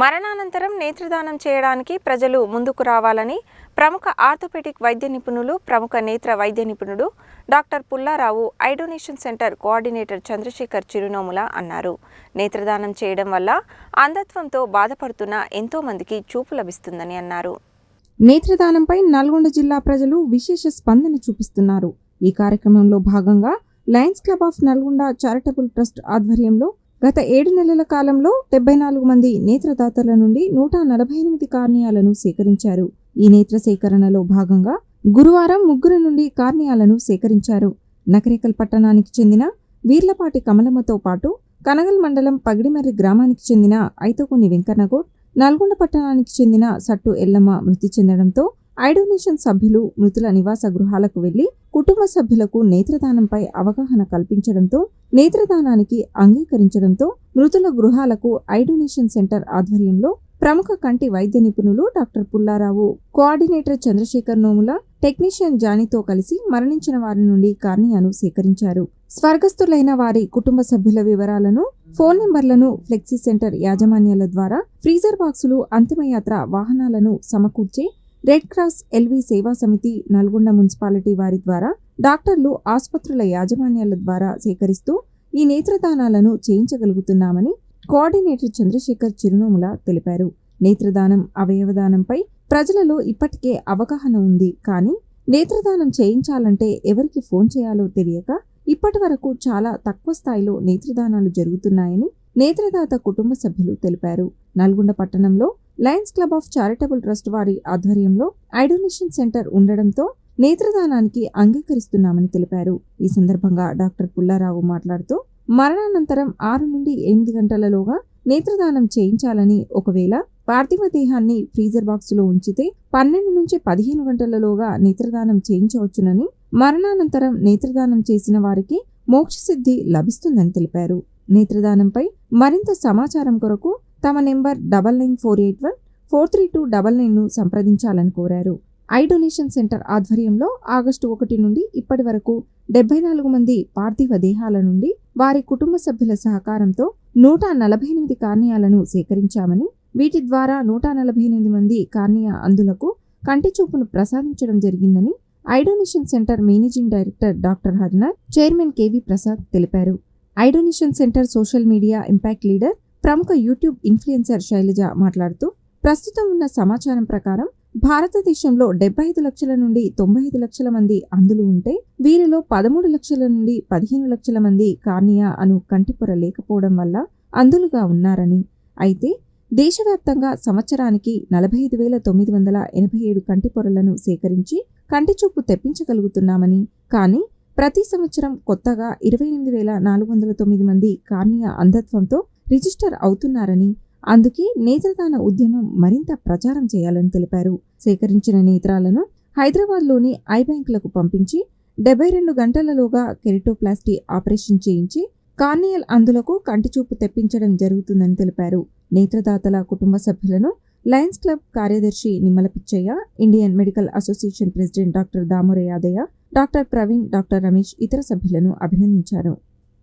మరణానంతరం నేత్రదానం చేయడానికి ప్రజలు ముందుకు రావాలని ప్రముఖ ఆర్థోపెడిక్ వైద్య నిపుణులు ప్రముఖ నేత్ర వైద్య నిపుణుడు doctor Pullarao eye donation centre coordinator Chandrashekar Chirunomula అన్నారు. నేత్రదానం చేయడం వల్ల అంధత్వంతో బాధపడుతున్న ఎంతో మందికి చూపు లభిస్తుందని అన్నారు. నేత్రదానంపై నల్గొండ జిల్లా ప్రజలు విశేష స్పందన చూపిస్తున్నారు. ఈ కార్యక్రమంలో భాగంగా Lions Club of Nalgonda charitable trust ఆధ్వర్యంలో గత ఏడు నెలల కాలంలో డెబ్బై నాలుగు మంది నేత్రదాతల నుండి నూట నలభై ఎనిమిది కార్నియాలను సేకరించారు. ఈ నేత్ర సేకరణలో భాగంగా గురువారం ముగ్గురు నుండి కార్నియాలను సేకరించారు. నకరేకల్ పట్టణానికి చెందిన వీర్లపాటి కమలమ్మతో పాటు కనగల్ మండలం పగిడిమర్రి గ్రామానికి చెందిన ఐతోకొని వెంకన్నగౌడ్ నల్గొండ పట్టణానికి చెందిన సట్టు ఎల్లమ్మ మృతి చెందడంతో ఐడోనేషన్ సభ్యులు మృతుల నివాస గృహాలకు వెళ్ళి కుటుంబ సభ్యులకు నేత్రదానంపై అవగాహన కల్పించడంతో నేత్రదానానికి అంగీకరించడంతో మృతుల గృహాలకు ఐడోనేషన్ సెంటర్ ఆధ్వర్యంలో ప్రముఖ కంటి వైద్య నిపుణులు doctor Pullarao coordinator Chandrashekar Nomula technician జానీతో కలిసి మరణించిన వారి నుండి కార్నియాను సేకరించారు. స్వర్గస్థులైన వారి కుటుంబ సభ్యుల వివరాలను ఫోన్ నెంబర్లను ఫ్లెక్సీ సెంటర్ యాజమాన్యాల ద్వారా ఫ్రీజర్ బాక్సులు అంతిమయాత్ర వాహనాలను సమకూర్చి రెడ్ క్రాస్ ఎల్వి సేవా సమితి నల్గొండ మున్సిపాలిటీ వారి ద్వారా డాక్టర్లు ఆసుపత్రుల యాజమాన్యాల ద్వారా సేకరిస్తూ ఈ నేత్రదానాలను చేయించగలుగుతున్నామని కోఆర్డినేటర్ చంద్రశేఖర్ చిరునోముల తెలిపారు. నేత్రదానం అవయవదానంపై ప్రజలలో ఇప్పటికే అవగాహన ఉంది. కానీ నేత్రదానం చేయించాలంటే ఎవరికి ఫోన్ చేయాలో తెలియక ఇప్పటి వరకు చాలా తక్కువ స్థాయిలో నేత్రదానాలు జరుగుతున్నాయని నేత్రదాత కుటుంబ సభ్యులు తెలిపారు. నల్గొండ పట్టణంలో Lions Club of charitable trust వారి ఆధ్వర్యంలో ఐడోనేషన్ సెంటర్ ఉండడంతో నేత్రదానానికి అంగీకరిస్తున్నామని తెలిపారు. ఈ సందర్భంగా డాక్టర్ పుల్లారావు మాట్లాడుతూ మరణానంతరం ఆరు నుండి ఎనిమిది గంటలలోగా నేత్రదానం చేయించాలని ఒకవేళ పార్థివ దేహాన్ని ఫ్రీజర్ బాక్సులో ఉంచితే పన్నెండు నుంచి పదిహేను గంటలలోగా నేత్రదానం చేయించవచ్చునని మరణానంతరం నేత్రదానం చేసిన వారికి మోక్షసిద్ధి లభిస్తుందని తెలిపారు. నేత్రదానంపై మరింత సమాచారం కొరకు తమ number double nine four eight one four three two double నైన్ను సంప్రదించాలని కోరారు. ఐ డొనేషన్ సెంటర్ ఆధ్వర్యంలో ఆగస్టు ఒకటి నుండి ఇప్పటి వరకు డెబ్బై నాలుగు మంది పార్థివ దేహాల నుండి వారి కుటుంబ సభ్యుల సహకారంతో నూట నలభై ఎనిమిది కార్నియాలను సేకరించామని వీటి ద్వారా నూట నలభై ఎనిమిది మంది కార్నియా అందులకు కంటి చూపును ప్రసాదించడం జరిగిందని eye donation centre managing director doctor Harinath chairman KV Prasad తెలిపారు. Eye donation centre social media impact leader ప్రముఖ యూట్యూబ్ ఇన్ఫ్లుయెన్సర్ శైలజ మాట్లాడుతూ ప్రస్తుతం ఉన్న సమాచారం ప్రకారం భారతదేశంలో డెబ్బై ఐదు లక్షల నుండి తొంభై ఐదు లక్షల మంది అందులు ఉంటే వీరిలో పదమూడు లక్షల నుండి పదిహేను లక్షల మంది కార్నియా అను కంటిపొర లేకపోవడం వల్ల అంధులుగా ఉన్నారని. అయితే దేశవ్యాప్తంగా సంవత్సరానికి నలభై ఐదు వేల తొమ్మిది వందల ఎనభై ఏడు కంటి పొరలను సేకరించి కంటి చూపు తెప్పించగలుగుతున్నామని. కానీ ప్రతి సంవత్సరం కొత్తగా ఇరవై ఎనిమిది వేల నాలుగు వందల తొమ్మిది మంది కార్నియా అంధత్వంతో రిజిస్టర్ అవుతున్నారని అందుకే నేత్రదాన ఉద్యమం మరింత ప్రచారం చేయాలని తెలిపారు. సేకరించిన నేత్రాలను హైదరాబాద్లోని ఐ బ్యాంకులకు పంపించి డెబ్బై రెండు గంటలలోగా కెరిటోప్లాస్టీ ఆపరేషన్ చేయించి కార్నియల్ అందులకు కంటిచూపు తెప్పించడం జరుగుతుందని తెలిపారు. నేత్రదాతల కుటుంబ సభ్యులను లయన్స్ క్లబ్ కార్యదర్శి Nimmala Pichaiah Indian Medical Association president doctor Damore Yadaiah doctor Praveen doctor Ramesh ఇతర సభ్యులను అభినందించారు.